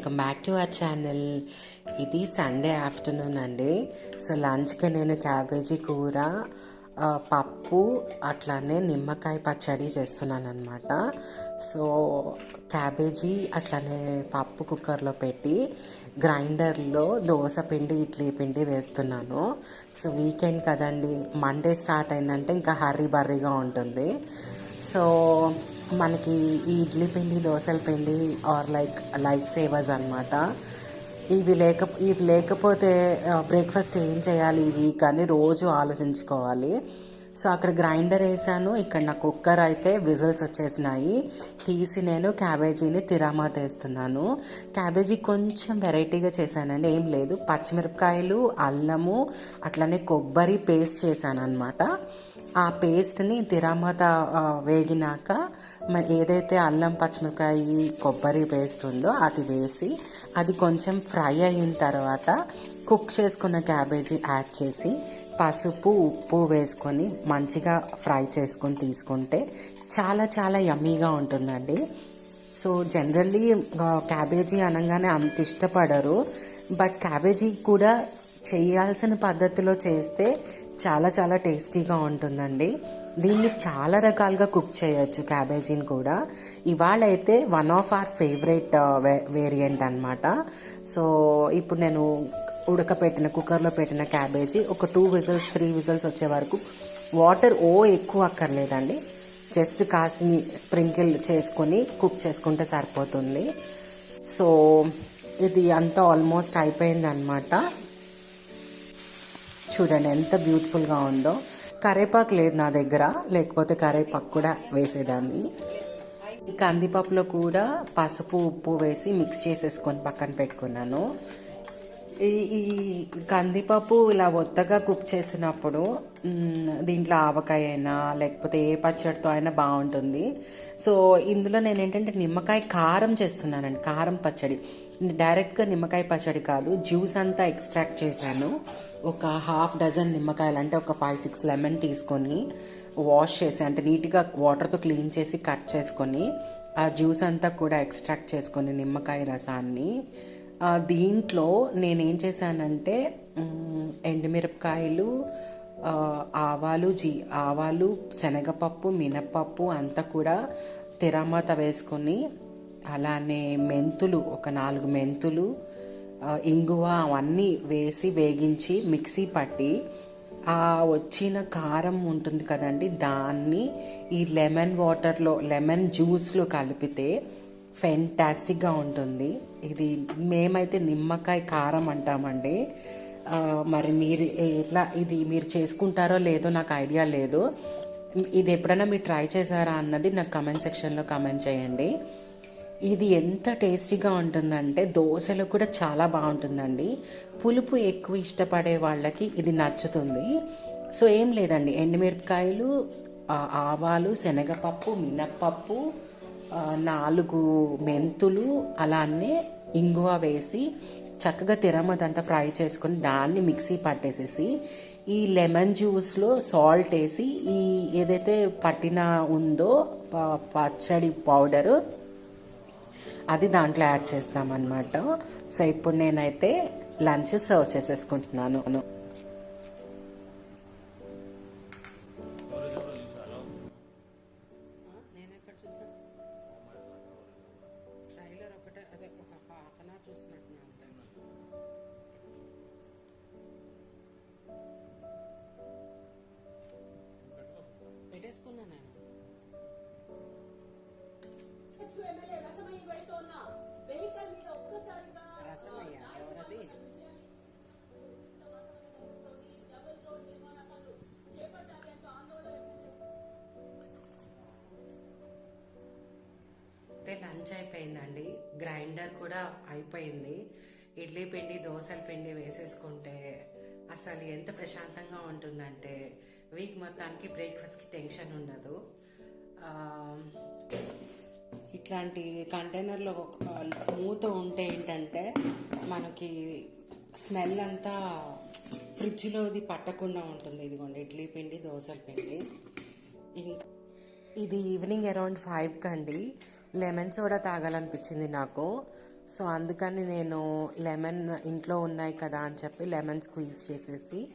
Welcome back to our channel. ఇది Sunday afternoon అండి. So లంచ్కి నేను క్యాబేజీ కూర పప్పు అట్లానే నిమ్మకాయ పచ్చడి చేస్తున్నాను అనమాట సో క్యాబేజీ అట్లానే పప్పు కుక్కర్లో పెట్టి గ్రైండర్లో దోశ పిండి ఇడ్లీ పిండి వేస్తున్నాను. సో వీకెండ్ కదండి మండే స్టార్ట్ అయిందంటే ఇంకా హర్రీ బర్రీగా ఉంటుంది. సో మనకి ఈ ఇడ్లీ పిండి దోశల పిండి ఆర్ లైక్ లైఫ్ సేవర్స్ అనమాట ఇవి లేక ఇవి లేకపోతే బ్రేక్ఫాస్ట్ ఏం చేయాలి ఇవి కానీ రోజు ఆలోచించుకోవాలి. సో అక్కడ గ్రైండర్ వేసాను. ఇక్కడ నా కుక్కర్ అయితే విజిల్స్ వచ్చేసినాయి. తీసి నేను క్యాబేజీని తిరామా తీస్తున్నాను. క్యాబేజీ కొంచెం వెరైటీగా చేశానండి. ఏం లేదు. పచ్చిమిరపకాయలు అల్లము అట్లనే కొబ్బరి పేస్ట్ చేశాను అనమాట ఆ పేస్ట్ని తిరామత వేగినాక మరి ఏదైతే అల్లం పచ్చిమిరపకాయ కొబ్బరి పేస్ట్ ఉందో అది వేసి అది కొంచెం ఫ్రై అయిన తర్వాత కుక్ చేసుకున్న క్యాబేజీ యాడ్ చేసి పసుపు ఉప్పు వేసుకొని మంచిగా ఫ్రై చేసుకొని తీసుకుంటే చాలా చాలా యమ్మీగా ఉంటుందండి. సో జనరల్లీ క్యాబేజీ అనగానే అంత ఇష్టపడరు. బట్ క్యాబేజీ కూడా చేయాల్సిన పద్ధతిలో చేస్తే చాలా చాలా టేస్టీగా ఉంటుందండి. దీన్ని చాలా రకాలుగా కుక్ చేయొచ్చు క్యాబేజీని కూడా. ఇవాళ అయితే one of our favourite variant అనమాట సో ఇప్పుడు నేను ఉడకపెట్టిన కుక్కర్లో పెట్టిన క్యాబేజీ ఒక టూ విజిల్స్ త్రీ విజిల్స్ వచ్చే వరకు వాటర్ ఓ ఎక్కువ అక్కర్లేదండి. జస్ట్ కాసిని స్ప్రింకిల్ చేసుకొని కుక్ చేసుకుంటే సరిపోతుంది. సో ఇది అంతా ఆల్మోస్ట్ అయిపోయిందనమాట చూడండి ఎంత బ్యూటిఫుల్గా ఉందో. కరేపాకు లేదు నా దగ్గర లేకపోతే కరేపాకు కూడా వేసేదాన్ని. ఈ కందిపప్పులో కూడా పసుపు ఉప్పు వేసి మిక్స్ చేసేసుకొని పక్కన పెట్టుకున్నాను. ఈ ఈ కందిపప్పు ఇలా ఒత్తగా కుక్ చేసినప్పుడు దీంట్లో ఆవకాయ అయినా లేకపోతే ఏ పచ్చడితో అయినా బాగుంటుంది. సో ఇందులో నేను ఏంటంటే నిమ్మకాయ కారం చేస్తున్నానండి కారం పచ్చడి. డైరెక్ట్గా నిమ్మకాయ పచ్చడి కాదు జ్యూస్ అంతా ఎక్స్ట్రాక్ట్ చేశాను. ఒక హాఫ్ డజన్ నిమ్మకాయలు అంటే ఒక ఫైవ్ సిక్స్ లెమన్ తీసుకొని వాష్ చేసి అంటే నీట్గా వాటర్తో క్లీన్ చేసి కట్ చేసుకొని ఆ జ్యూస్ అంతా కూడా ఎక్స్ట్రాక్ట్ చేసుకొని నిమ్మకాయ రసాన్ని దీంట్లో నేనేం చేశానంటే ఎండుమిరపకాయలు ఆవాలు జీ ఆవాలు శనగపప్పు మినప్పప్పు అంతా కూడా తిరమత వేసుకొని అలానే మెంతులు ఒక నాలుగు మెంతులు ఇంగువ అవన్నీ వేసి వేగించి మిక్సీ పట్టి ఆ వచ్చిన కారం ఉంటుంది కదండి దాన్ని ఈ లెమన్ వాటర్లో లెమన్ జ్యూస్లో కలిపితే ఫెంటాస్టిక్గా ఉంటుంది. ఇది మేమైతే నిమ్మకాయ కారం అంటామండి. మరి మీరు ఎట్లా ఇది మీరు చేసుకుంటారో లేదో నాకు ఐడియా లేదు. ఇది ఎప్పుడైనా మీరు ట్రై చేశారా అన్నది నాకు కమెంట్ సెక్షన్లో కమెంట్ చేయండి. ఇది ఎంత టేస్టీగా ఉంటుందంటే దోశలు కూడా చాలా బాగుంటుందండి. పులుపు ఎక్కువ ఇష్టపడే వాళ్ళకి ఇది నచ్చుతుంది. సో ఏం లేదండి. ఎండుమిరపకాయలు ఆవాలు శనగపప్పు మినప్పప్పు నాలుగు మెంతులు అలానే ఇంగువ వేసి చక్కగా తిరమదంతా ఫ్రై చేసుకొని దాన్ని మిక్సీ పట్టేసేసి ఈ లెమన్ జ్యూస్లో సాల్ట్ వేసి ఈ ఏదైతే పట్టిన ఉందో ప- పచ్చడి పౌడరు అది దాంట్లో యాడ్ చేస్తామన్నమాట. సో ఇప్పుడు నేనైతే లంచ్ సర్వ్ చేసేసుకుంటున్నాను. కూడా అయిపోయింది. ఇడ్లీ పిండి దోశల పిండి వేసేసుకుంటే అసలు ఎంత ప్రశాంతంగా ఉంటుందంటే వీక్ మొత్తానికి బ్రేక్ఫాస్ట్కి టెన్షన్ ఉండదు. ఇట్లాంటి కంటైనర్లో మూత ఉంటే ఏంటంటే మనకి స్మెల్ అంతా ఫ్రిడ్జ్లోది పట్టకుండా ఉంటుంది. ఇదిగోండి ఇడ్లీ పిండి దోశల పిండి. ఇంకా ఇది ఈవినింగ్ అరౌండ్ ఫైవ్కి అండి లెమన్ సోడా తాగాలనిపించింది నాకు. సో అందుకని నేను లెమన్ ఇంట్లో ఉన్నాయి కదా అని చెప్పి లెమన్ స్క్వీజ్ చేసేసి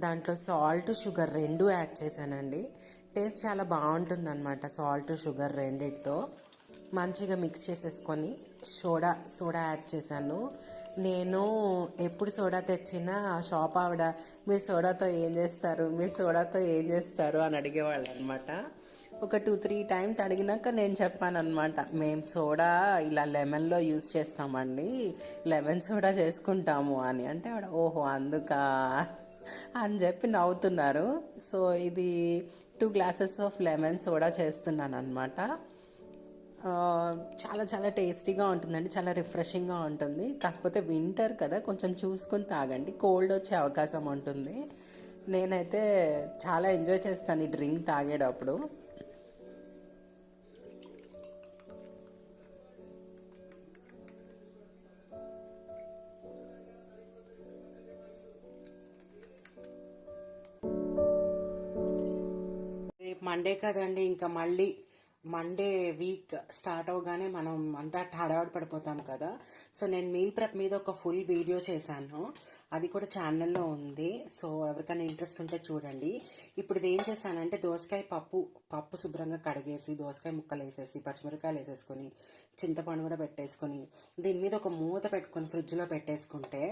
దాంట్లో సాల్ట్ షుగర్ రెండు యాడ్ చేశానండి. టేస్ట్ చాలా బాగుంటుంది అనమాట సాల్ట్ షుగర్ రెండిటితో. మంచిగా మిక్స్ చేసేసుకొని సోడా సోడా యాడ్ చేశాను. నేను ఎప్పుడు సోడా తెచ్చినా ఆ షాప్ ఆవిడ మీరు సోడాతో ఏం చేస్తారు? మీరు సోడాతో ఏం చేస్తారు? అని అడిగేవాళ్ళు అనమాట ఒక టూ త్రీ టైమ్స్ అడిగినాక నేను చెప్పాను అనమాట మేము సోడా ఇలా లెమన్లో యూస్ చేస్తామండి లెమన్ సోడా చేసుకుంటాము అని. అంటే ఆవిడ ఓహో అందుక? అని చెప్పి నవ్వుతున్నారు. సో ఇది two glasses of lemon soda చేస్తున్నాను అనమాట చాలా చాలా టేస్టీగా ఉంటుందండి చాలా రిఫ్రెషింగ్గా ఉంటుంది. కాకపోతే వింటర్ కదా కొంచెం చూసుకొని తాగండి కోల్డ్ వచ్చే అవకాశం ఉంటుంది. నేనైతే చాలా ఎంజాయ్ చేస్తాను ఈ డ్రింక్ తాగేటప్పుడు. మండే కదండి ఇంకా మళ్ళీ మండే వీక్ స్టార్ట్ అవగానే మనం అంతా హడావుడి పడిపోతాం కదా. సో నేను మీల్ ప్రెప్ మీద ఒక ఫుల్ వీడియో చేశాను. అది కూడా ఛానల్లో ఉంది. సో ఎవరికైనా ఇంట్రెస్ట్ ఉంటే చూడండి. ఇప్పుడు ఇది ఏం చేశానంటే దోసకాయ పప్పు పప్పు శుభ్రంగా కడిగేసి దోసకాయ ముక్కలు వేసేసి పచ్చిమిరకాయలు వేసేసుకొని చింతపండు కూడా పెట్టేసుకొని దీని మీద ఒక మూత పెట్టుకొని ఫ్రిడ్జ్లో పెట్టేసుకుంటే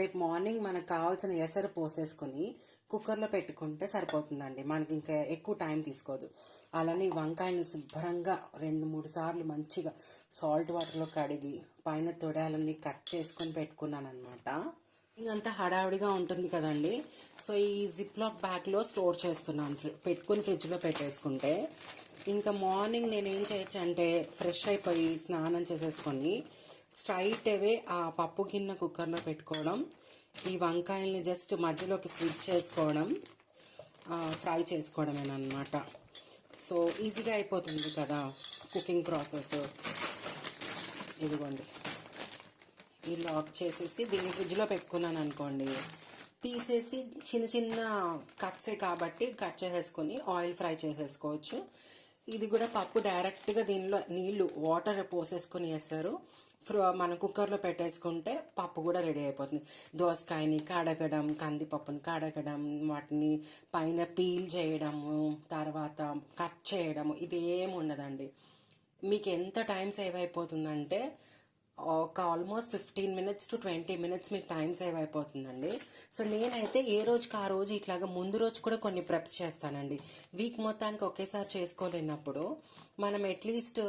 రేపు మార్నింగ్ మనకు కావాల్సిన ఎసరు పోసేసుకొని కుక్కర్లో పెట్టుకుంటే సరిపోతుందండి. మనకి ఇంకా ఎక్కువ టైం తీసుకోదు. అలానే ఈ వంకాయలను శుభ్రంగా రెండు మూడు సార్లు మంచిగా సాల్ట్ వాటర్లో కడిగి పైన తొడాలన్నీ కట్ చేసుకొని పెట్టుకున్నాను అనమాట ఇంకంతా హడావిడిగా ఉంటుంది కదండి. సో ఈ జిప్లాక్ బ్యాగ్లో స్టోర్ చేస్తున్నాను. పెట్టుకుని ఫ్రిడ్జ్లో పెట్టేసుకుంటే ఇంకా మార్నింగ్ నేను ఏం చేయొచ్చు అంటే ఫ్రెష్ అయిపోయి స్నానం చేసేసుకొని స్ట్రైట్ అవే ఆ పప్పు గిన్నె కుక్కర్లో పెట్టుకోవడం ఈ వంకాయల్ని జస్ట్ మధ్యలోకి స్లిప్ చేసుకోవడం ఫ్రై చేసుకోవడమేనమాట సో ఈజీగా అయిపోతుంది కదా కుకింగ్ ప్రాసెస్. ఇదిగోండి. ఈ లాక్ చేసేసి దీన్ని ఫ్రిడ్జ్లో పెట్టుకున్నాను అనుకోండి. తీసేసి చిన్న చిన్న కట్సే కాబట్టి కట్ చేసేసుకొని ఆయిల్ ఫ్రై చేసేసుకోవచ్చు. ఇది కూడా పప్పు డైరెక్ట్గా దీనిలో నీళ్ళు వాటర్ పోసేసుకొని వేస్తారు. మన కుక్కర్లో పెట్టేసుకుంటే పప్పు కూడా రెడీ అయిపోతుంది. దోసకాయని కడగడం కందిపప్పుని కడగడం వాటిని పైన పీల్ చేయడము తర్వాత కట్ చేయడము ఇది ఏమి ఉండదండి. మీకు ఎంత టైం సేవ్ అయిపోతుందంటే ఒక almost fifteen minutes to twenty minutes మీకు టైం సేవ్ అయిపోతుందండి. సో నేనైతే ఏ రోజుకి ఆ రోజు ఇట్లాగా ముందు రోజు కూడా కొన్ని ప్రెప్స్ చేస్తానండి. వీక్ మొత్తానికి ఒకేసారి చేసుకోలేనప్పుడు మనం at least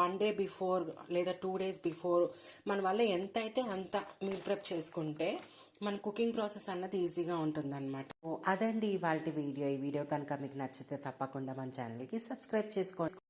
one day before లేదా టూ డేస్ బిఫోర్ మన వల్ల ఎంత అయితే అంత మీల్ ప్రెప్ చేసుకుంటే మన కుకింగ్ ప్రాసెస్ అన్నది ఈజీగా ఉంటుందన్నమాట. అదండి ఇవాళ వీడియో. ఈ వీడియో కనుక మీకు నచ్చితే తప్పకుండా మన ఛానల్కి సబ్స్క్రైబ్ చేసుకోండి.